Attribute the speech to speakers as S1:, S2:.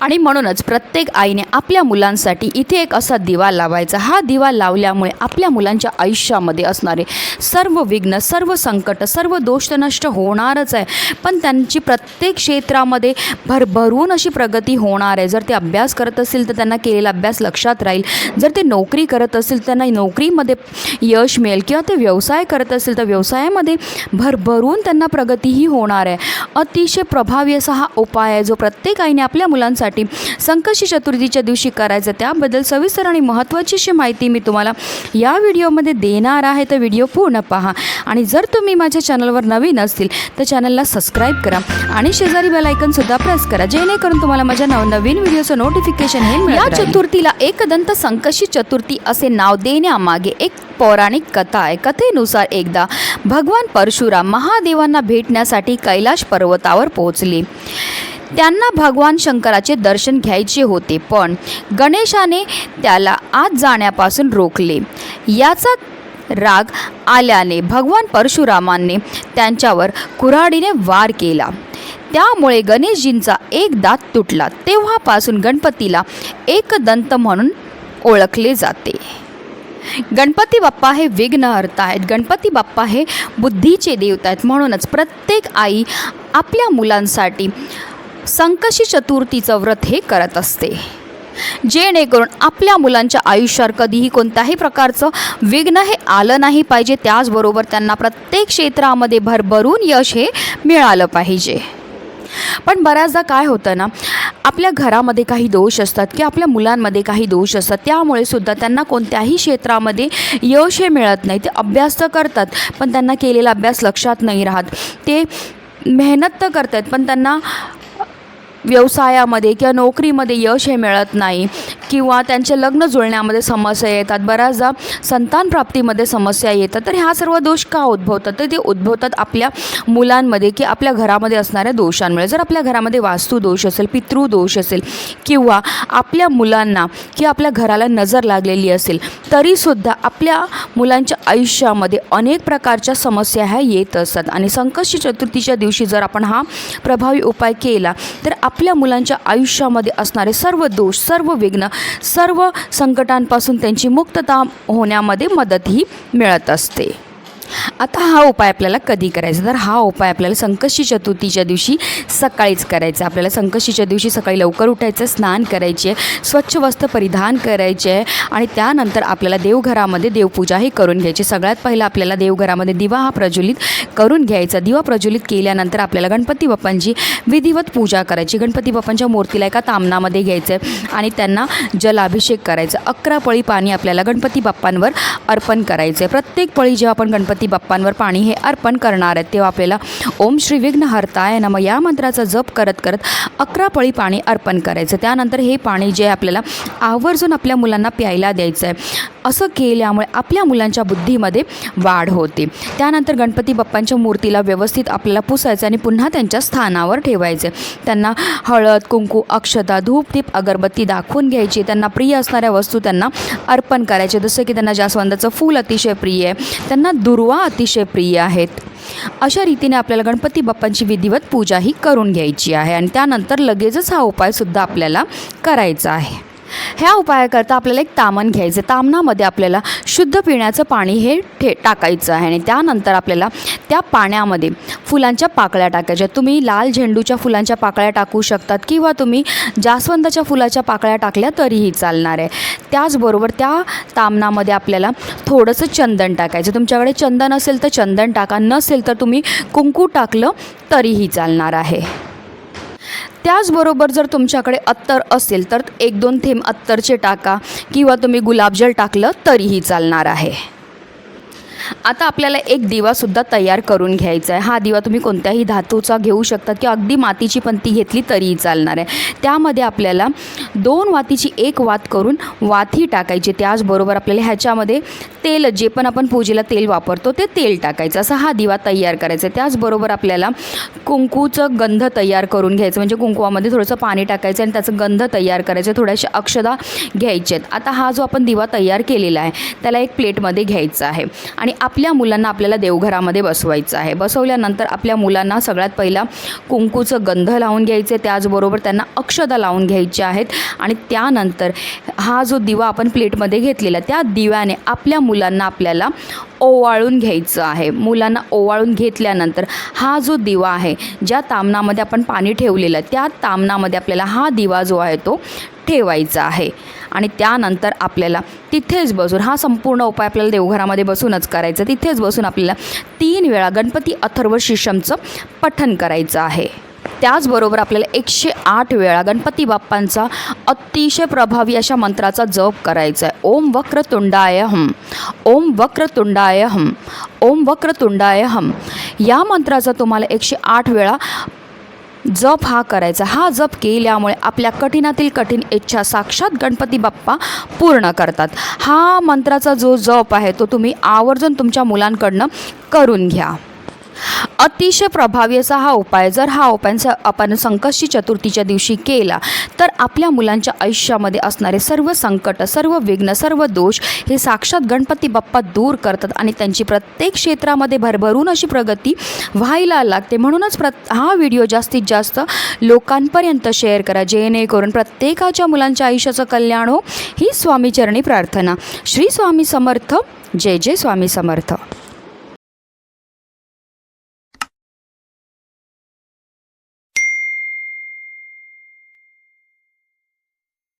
S1: आणि म्हणूनच प्रत्येक आईने आपल्या मुलांसाठी इथे एक असा दिवा लावायचा. हा दिवा लावल्यामुळे आपल्या मुलांच्या आयुष्यामध्ये असणारे सर्व विघ्न सर्व संकट सर्व दोष नष्ट होणारच आहे. पण त्यांची प्रत्येक क्षेत्रामध्ये भरभरून अशी प्रगती होणार आहे. जर ते अभ्यास करत असतील तर त्यांना केलेला अभ्यास लक्षात राहील. जर ते नोकरी करत असतील त्यांना नोकरीमध्ये यश मिळेल किंवा ते व्यवसाय करत असतील तर व्यवसायामध्ये भरभरून त्यांना प्रगतीही होणार आहे. अतिशय प्रभावी असा हा उपाय आहे जो प्रत्येक आईने आपल्या मुलांसाठी. संकशी चतुर्थीच्या दिवशी करायचं त्याबद्दल सविस्तर आणि महत्त्वाची अशी माहिती मी तुम्हाला या व्हिडिओमध्ये देणार आहे. तर व्हिडिओ पूर्ण पहा. आणि जर तुम्ही माझ्या चॅनलवर नवीन असतील तर चॅनलला सबस्क्राईब करा आणि शेजारी बेल सुद्धा प्रेस करा जेणेकरून तुम्हाला माझ्या नवनवीन व्हिडिओचं नोटिफिकेशन हे या चतुर्थीला एकदंत संकशी चतुर्थी असे नाव देण्यामागे एक पौराणिक कथा आहे. कथेनुसार एकदा भगवान परशुराम महादेवांना भेटण्यासाठी कैलाश पर्वतावर पोहोचले. त्यांना भगवान शंकराचे दर्शन घ्यायचे होते पण गणेशाने त्याला आत जाण्यापासून रोखले. याचा राग आल्याने भगवान परशुरामांनी त्यांच्यावर कुऱ्हाडीने वार केला. त्यामुळे गणेशजींचा एक दात तुटला. तेव्हापासून गणपतीला एकदंत म्हणून ओळखले जाते. गणपती बाप्पा हे विघ्नहर्ता आहेत. गणपती बाप्पा हे बुद्धीचे देवता आहेत. म्हणूनच प्रत्येक आई आपल्या मुलांसाठी संकशी चतुर्थीचं व्रत हे करत असते. जेणेकरून आपल्या मुलांच्या आयुष्यावर कधीही कोणत्याही प्रकारचं विघ्न हे आलं नाही पाहिजे. त्याचबरोबर त्यांना प्रत्येक क्षेत्रामध्ये भरभरून यश हे मिळालं पाहिजे. पण बऱ्याचदा काय होतं ना आपल्या घरामध्ये काही दोष असतात की आपल्या मुलांमध्ये काही दोष असतात त्यामुळे सुद्धा त्यांना कोणत्याही क्षेत्रामध्ये यश हे मिळत नाही. ते अभ्यास तर करतात पण त्यांना केलेला अभ्यास लक्षात नाही राहत. ते मेहनत तर करतात पण त्यांना व्यवसायामध्ये किंवा नोकरीमध्ये यश हे मिळत नाही किंवा त्यांचे लग्न जुळण्यामध्ये समस्या येतात. बऱ्याचदा संतान प्राप्तीमध्ये समस्या येतात. तर ह्या सर्व दोष का उद्भवतात? तर ते उद्भवतात आपल्या मुलांमध्ये की आपल्या घरामध्ये असणाऱ्या दोषांमुळे. जर आपल्या घरामध्ये वास्तुदोष असेल पितृदोष असेल किंवा आपल्या मुलांना किंवा आपल्या घराला नजर लागलेली असेल तरीसुद्धा आपल्या मुलांच्या आयुष्यामध्ये अनेक प्रकारच्या समस्या ह्या येत असतात. आणि संकष्टी चतुर्थीच्या दिवशी जर आपण हा प्रभावी उपाय केला तर आप आपल्या मुलांच्या आयुष्यामध्ये असणारे सर्व दोष सर्व विघ्न सर्व संकटांपासून त्यांची मुक्तता होण्यामध्ये मदतही मिळत असते. आता हा उपाय आपल्याला कधी करायचा? तर हा उपाय आपल्याला संकष्टी चतुर्थीच्या दिवशी सकाळीच करायचा. आहे आपल्याला संकष्टीच्या दिवशी सकाळी लवकर उठायचं स्नान करायचे स्वच्छ वस्त्र परिधान करायचे आहे आणि त्यानंतर आपल्याला देवघरामध्ये देवपूजाही करून घ्यायची. सगळ्यात पहिलं आपल्याला देवघरामध्ये दिवा हा प्रज्वलित करून घ्यायचा. दिवा प्रज्वलित केल्यानंतर आपल्याला गणपती बाप्पांची विधिवत पूजा करायची. गणपती बाप्पांच्या मूर्तीला एका तामनामध्ये घ्यायचं आहे आणि त्यांना जलाभिषेक करायचा. अकरा पळी पाणी आपल्याला गणपती बाप्पांवर अर्पण करायचं आहे प्रत्येक पळी जेव्हा आपण गणपती गणपती बाप्पांवर पाणी हे अर्पण करणार आहेत. तेव्हा आपल्याला ओम श्री विघ्न हरताय नम या मंत्राचा जप करत करत अकरा पळी पाणी अर्पण करायचं. त्यानंतर हे पाणी जे आपल्याला आवर्जून आपल्या मुलांना प्यायला द्यायचं आहे असं केल्यामुळे आपल्या मुलांच्या बुद्धीमध्ये वाढ होते. त्यानंतर गणपती बाप्पांच्या मूर्तीला व्यवस्थित आपल्याला पुसायचं आणि पुन्हा त्यांच्या स्थानावर ठेवायचे. त्यांना हळद कुंकू अक्षता धूप दीप अगरबत्ती दाखवून घ्यायची. त्यांना प्रिय असणाऱ्या वस्तू त्यांना अर्पण करायचे. जसं की त्यांना जास्वंदाचं फूल अतिशय प्रिय आहे. त्यांना दुर्वा अतिशय प्रिय आहेत. अशा रीतीने आपल्याला गणपती बाप्पांची विधिवत पूजाही करून घ्यायची आहे आणि त्यानंतर लगेचच हा उपायसुद्धा आपल्याला करायचा आहे. ह्या उपायाकरता आपल्याला एक तामण घ्यायचं तामणामध्ये आपल्याला शुद्ध पिण्याचं पाणी हे ठे टाकायचं आहे. आणि त्यानंतर आपल्याला त्या पाण्यामध्ये फुलांच्या पाकळ्या टाकायच्या. तुम्ही लाल झेंडूच्या फुलांच्या पाकळ्या टाकू शकतात किंवा तुम्ही जास्वंदाच्या फुलाच्या पाकळ्या टाकल्या तरीही चालणार आहे. त्याचबरोबर त्या तामणामध्ये आपल्याला थोडंसं चंदन टाकायचं. तुमच्याकडे चंदन असेल तर चंदन टाका. नसेल तर तुम्ही कुंकू टाकलं तरीही चालणार आहे. त्याचबरोबर जर तुमच्याकडे अत्तर असेल तर एक दोन थेंब अत्तरचे टाका किंवा तुम्ही गुलाबजल टाकलं तरीही चालणार आहे. आता आपल्याला एक दिवासुद्धा तयार करून घ्यायचा आहे. हा दिवा तुम्ही कोणत्याही धातूचा घेऊ शकता किंवा अगदी मातीची पण ती घेतली तरीही चालणार आहे. त्यामध्ये आपल्याला दोन वातीची एक वात करून वाती टाकायची. त्याचबरोबर आपल्याला ह्याच्यामध्ये तेल जे पण आपण पूजेला तेल वापरतो ते तेल टाकायचं. असा हा दिवा तयार करायचा आहे. त्याचबरोबर आपल्याला कुंकूचं गंध तयार करून घ्यायचं. म्हणजे कुंकुवामध्ये थोडंसं पाणी टाकायचं आणि त्याचं गंध तयार करायचं. थोड्याशा अक्षदा घ्यायच्या आहेत. आता हा जो आपण दिवा तयार केलेला आहे त्याला एक प्लेटमध्ये घ्यायचा आहे. आणि आपल्या मुलांना आपल्याला देवघरामध्ये बसवायचं आहे. बसवल्यानंतर आपल्या मुलांना सगळ्यात पहिला कुंकूचं गंध लावून घ्यायचे त्याचबरोबर त्यांना अक्षदा लावून घ्यायच्या आहेत आणि त्यानंतर हा जो दिवा आपण प्लेटमध्ये घेतलेला त्या दिव्याने आपल्या मुलांना आपल्याला ओवाळून घ्यायचं आहे. मुलांना ओवाळून घेतल्यानंतर हा जो दिवा आहे ज्या तामणामध्ये आपण पाणी ठेवलेलं आहे त्या तामणामध्ये आपल्याला हा दिवा जो आहे तो ठेवायचा आहे. आणि त्यानंतर आपल्याला तिथेच बसून हा संपूर्ण उपाय आपल्याला देवघरामध्ये बसूनच करायचा. तिथेच बसून आपल्याला तीन वेळा गणपती अथर्व शिशमचं पठन करायचं आहे. त्याचबरोबर आपल्याला एकशे आठ वेळा गणपती बाप्पांचा अतिशय प्रभावी अशा मंत्राचा जप करायचा आहे. ओम वक्रतुंडाय हम ओम वक्रतुंडाय हम ओम वक्रतुंडाय हम या मंत्राचा तुम्हाला एकशे आठ वेळा जप हा करायचा. हा जप केल्यामुळे आपल्या कठीणातील कठीण इच्छा साक्षात गणपती बाप्पा पूर्ण करतात. हा मंत्राचा जो जप आहे तो तुम्ही आवर्जून तुमच्या मुलांकडनं करून घ्या. अतिशय प्रभावी असा हा उपाय जर हा उपाय आपण संकष्टी चतुर्थीच्या दिवशी केला तर आपल्या मुलांच्या आयुष्यामध्ये असणारे सर्व संकट सर्व विघ्न सर्व दोष हे साक्षात गणपती बाप्पा दूर करतात आणि त्यांची प्रत्येक क्षेत्रामध्ये भरभरून अशी प्रगती व्हायला लागते. म्हणूनच प्र हा व्हिडिओ जास्तीत जास्त लोकांपर्यंत शेअर करा जेणेकरून प्रत्येकाच्या मुलांच्या आयुष्याचं कल्याण हो ही स्वामीचरणी प्रार्थना. श्री स्वामी समर्थ जय जय स्वामी समर्थ.